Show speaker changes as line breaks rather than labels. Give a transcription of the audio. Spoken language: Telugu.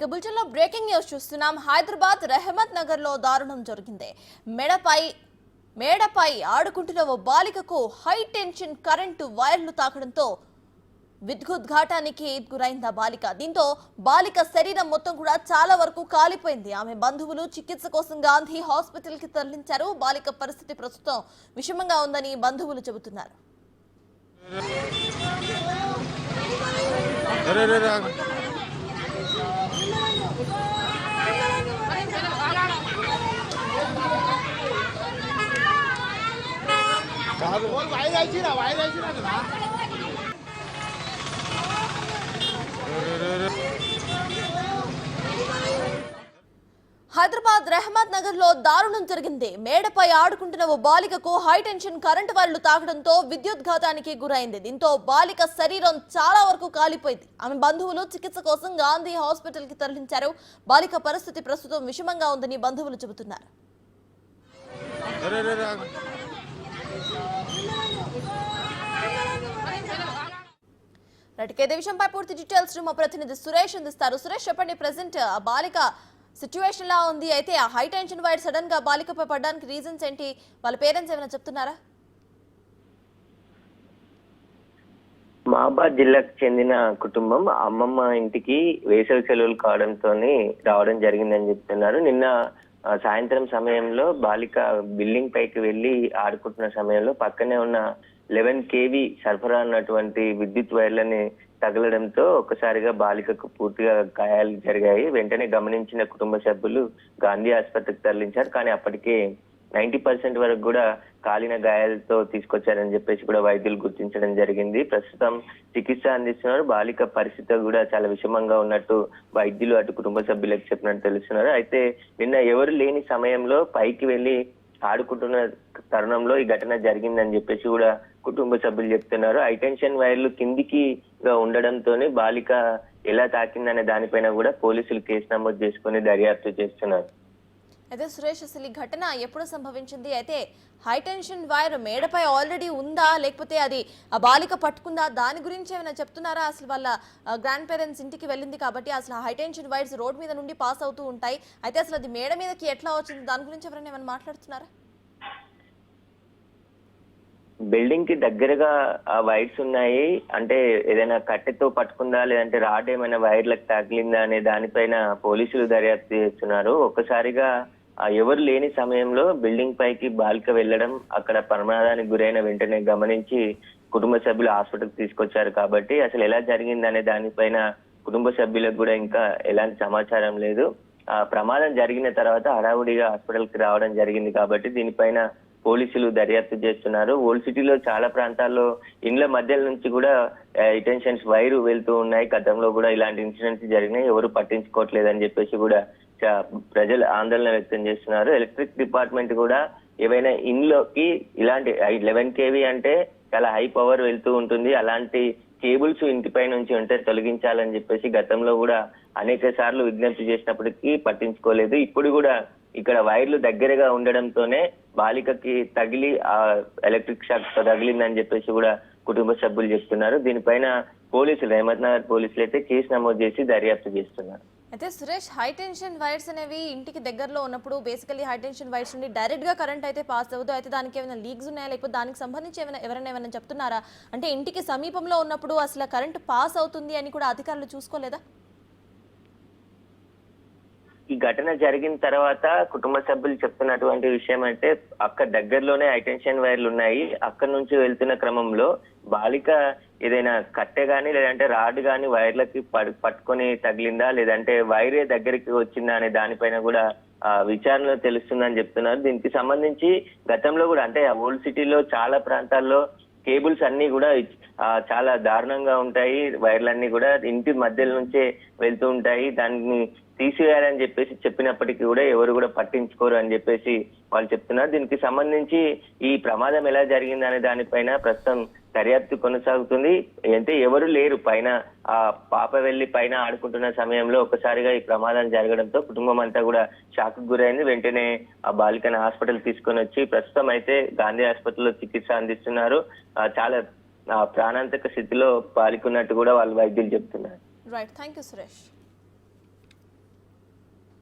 ఇక బులెటిన్లో బ్రేకింగ్ న్యూస్ చూస్తున్నాం. హైదరాబాద్ రెహమత్ నగర్లో దారుణం జరిగింది. మెడపై మేడపై ఆడుకుంటున్న ఓ బాలికకు హై టెన్షన్ కరెంటు వైర్లు తాకడంతో విద్యుద్ఘాటానికి గురైంది ఆ బాలిక. దీంతో బాలిక శరీరం మొత్తం కూడా చాలా వరకు కాలిపోయింది. ఆమె బంధువులు చికిత్స కోసం గాంధీ హాస్పిటల్కి తరలించారు. బాలిక పరిస్థితి ప్రస్తుతం విషమంగా ఉందని బంధువులు చెబుతున్నారు. హైదరాబాద్ రెహమత్ నగర్లో దారుణం జరిగింది. మేడపై ఆడుకుంటున్న ఓ బాలికకు హై టెన్షన్ కరెంటు వైర్లు తాకడంతో విద్యుత్ ఘాతానికి గురైంది. దీంతో బాలిక శరీరం చాలా వరకు కాలిపోయింది. ఆమె బంధువులు చికిత్స కోసం గాంధీ హాస్పిటల్కి తరలించారు. బాలిక పరిస్థితి ప్రస్తుతం విషమంగా ఉందని బంధువులు చెబుతున్నారు. ఇదే విషయంపై పూర్తి డీటెయిల్స్ మా ప్రతినిధి సురేష్ అందిస్తారు. సురేష్ చెప్పండి ప్రజెంట్ ఆ బాలిక సిచ్యువేషన్ లా ఉంది. అయితే ఆ హై టెన్షన్ వైర్ సడన్గా బాలికపై పడడానికి రీజన్స్ ఏంటి? వాళ్ళ పేరెంట్స్ ఏమైనా చెప్తున్నారా?
మహాబాద్ జిల్లాకు చెందిన కుటుంబం అమ్మమ్మ ఇంటికి వేసవి సెలవులు కావడంతో రావడం జరిగిందని చెప్తున్నారు. నిన్న సాయంత్రం సమయంలో బాలిక బిల్డింగ్ పైకి వెళ్ళి ఆడుకుంటున్న సమయంలో పక్కనే ఉన్న లెవెన్ కేవీ సరఫరా ఉన్నటువంటి విద్యుత్ వైర్లని తగలడంతో ఒక్కసారిగా బాలికకు పూర్తిగా గాయాలు జరిగాయి. వెంటనే గమనించిన కుటుంబ సభ్యులు గాంధీ ఆసుపత్రికి తరలించారు. కానీ అప్పటికే నైన్టీ పర్సెంట్ వరకు కూడా కాలిన గాయాలతో తీసుకొచ్చారని చెప్పేసి కూడా వైద్యులు గుర్తించడం జరిగింది. ప్రస్తుతం చికిత్స అందిస్తున్నారు. బాలిక పరిస్థితి కూడా చాలా విషమంగా ఉన్నట్టు వైద్యులు అటు కుటుంబ సభ్యులకు చెప్పినట్టు తెలుస్తున్నారు. అయితే నిన్న ఎవరు లేని సమయంలో పైకి వెళ్ళి ఆడుకుంటున్న తరుణంలో ఈ ఘటన జరిగిందని చెప్పేసి కూడా కుటుంబ సభ్యులు చెప్తున్నారు. హైటెన్షన్ వైర్లు కిందికి ఉండడంతోనే బాలిక ఎలా తాకిందనే దానిపైన కూడా పోలీసులు కేసు నమోదు చేసుకుని దర్యాప్తు చేస్తున్నారు.
అయితే సురేష్ అసలు ఈ ఘటన ఎప్పుడు సంభవించింది? అయితే హైటెన్షన్ వైర్ మేడపై ఆల్రెడీ ఉందా? లేకపోతే అది ఆ బాలిక పట్టుకుందా? దాని గురించి ఏమైనా చెప్తున్నారా? అసలు వాళ్ళ గ్రాండ్ పేరెంట్స్ ఇంటికి వెళ్ళింది కాబట్టి అసలు హైటెన్షన్ వైర్స్ రోడ్ మీద నుండి పాస్ అవుతూ ఉంటాయి. అయితే అసలు అది మేడ మీదకి ఎట్లా వచ్చింది? దాని గురించి ఎవరైనా ఏమైనా మాట్లాడుతున్నారా?
బిల్డింగ్కి దగ్గరగా ఆ వైర్స్ ఉన్నాయి. అంటే ఏదైనా కట్టెతో పట్టుకుందా? లేదంటే రాడ్ ఏమైనా వైర్లకు తగిలిందా? అనే దానిపైన పోలీసులు దర్యాప్తు చేస్తున్నారు. ఒక్కసారిగా ఎవరు లేని సమయంలో బిల్డింగ్ పైకి బాలిక వెళ్ళడం అక్కడ ప్రమాదానికి గురైన వెంటనే గమనించి కుటుంబ సభ్యులు హాస్పిటల్ తీసుకొచ్చారు కాబట్టి అసలు ఎలా జరిగింది అనే దానిపైన కుటుంబ సభ్యులకు కూడా ఇంకా ఎలాంటి సమాచారం లేదు. ఆ ప్రమాదం జరిగిన తర్వాత హడావుడిగా హాస్పిటల్కి రావడం జరిగింది కాబట్టి దీనిపైన పోలీసులు దర్యాప్తు చేస్తున్నారు. ఓల్డ్ సిటీలో చాలా ప్రాంతాల్లో ఇండ్ల మధ్యల నుంచి కూడా ఇటెన్షన్స్ వైరు వెళ్తూ ఉన్నాయి. గతంలో కూడా ఇలాంటి ఇన్సిడెంట్స్ జరిగినాయి. ఎవరు పట్టించుకోవట్లేదని చెప్పేసి కూడా ప్రజలు ఆందోళన వ్యక్తం చేస్తున్నారు. ఎలక్ట్రిక్ డిపార్ట్మెంట్ కూడా ఏవైనా ఇన్లోకి ఇలాంటి లెవెన్ కేవీ అంటే చాలా హై పవర్ వెళ్తూ ఉంటుంది. అలాంటి కేబుల్స్ ఇంటిపై నుంచి ఉంటే తొలగించాలని చెప్పేసి గతంలో కూడా అనేక సార్లు విజ్ఞప్తి చేసినప్పటికీ పట్టించుకోలేదు. ఇప్పుడు కూడా ఇక్కడ వైర్లు దగ్గరగా ఉండడంతోనే బాలికకి తగిలి ఆ ఎలక్ట్రిక్ షాక్ తగిలిందని చెప్పేసి కూడా కుటుంబ సభ్యులు చెప్తున్నారు. దీనిపైన పోలీసులు అహ్మద్ నగర్ పోలీసులు అయితే కేసు నమోదు చేసి దర్యాప్తు చేస్తున్నారు.
అయితే సురేష్ హై టెన్షన్ వైర్స్ అనేవి ఇంటికి దగ్గరలో ఉన్నప్పుడు బేసికలీ హై టెన్షన్ వైర్స్ నుండి డైరెక్ట్గా కరెంట్ అయితే పాస్ అవ్వదు అయితే దానికి ఏమైనా లీక్స్ ఉన్నాయా? లేకపోతే దానికి సంబంధించి ఏమైనా ఎవరైనా ఏమైనా చెప్తున్నారా? అంటే ఇంటికి సమీపంలో ఉన్నప్పుడు అసలు కరెంట్ పాస్ అవుతుంది అని కూడా అధికారులు చూసుకోలేదా?
ఘటన జరిగిన తర్వాత కుటుంబ సభ్యులు చెప్తున్నటువంటి విషయం అంటే అక్కడ దగ్గరలోనే హైటెన్షన్ వైర్లు ఉన్నాయి. అక్కడ నుంచి వెళ్తున్న క్రమంలో బాలిక ఏదైనా కట్టె గాని లేదంటే రాడ్ గాని వైర్లకి పట్టుకొని తగిలిందా? లేదంటే వైరే దగ్గరికి వచ్చిందా అనే దానిపైన కూడా విచారణ విచారణలో తెలుస్తుందని చెప్తున్నారు. దీనికి సంబంధించి గతంలో కూడా అంటే ఓల్డ్ సిటీలో చాలా ప్రాంతాల్లో కేబుల్స్ అన్ని కూడా చాలా దారుణంగా ఉంటాయి. వైర్లన్నీ కూడా ఇంటి మధ్యలో నుంచే వెళ్తూ ఉంటాయి. దాన్ని తీసివేయాలని చెప్పేసి చెప్పినప్పటికీ కూడా ఎవరు కూడా పట్టించుకోరు అని చెప్పేసి వాళ్ళు చెప్తున్నారు. దీనికి సంబంధించి ఈ ప్రమాదం ఎలా జరిగింది అనే దానిపైన ప్రస్తుతం దర్యాప్తు కొనసాగుతుంది. అంటే ఎవరు లేరు. పైన ఆ పాప వెళ్ళి పైన ఆడుకుంటున్న సమయంలో ఒకసారిగా ఈ ప్రమాదం జరగడంతో కుటుంబం అంతా కూడా షాక్ గురైంది. వెంటనే ఆ బాలికను హాస్పిటల్ తీసుకొని వచ్చి ప్రస్తుతం అయితే గాంధీ హాస్పిటల్లో చికిత్స అందిస్తున్నారు. చాలా ప్రాణాంతక స్థితిలో పాల్గొన్నట్టు కూడా వాళ్ళు వైద్యులు చెప్తున్నారు.
Right thank you Suresh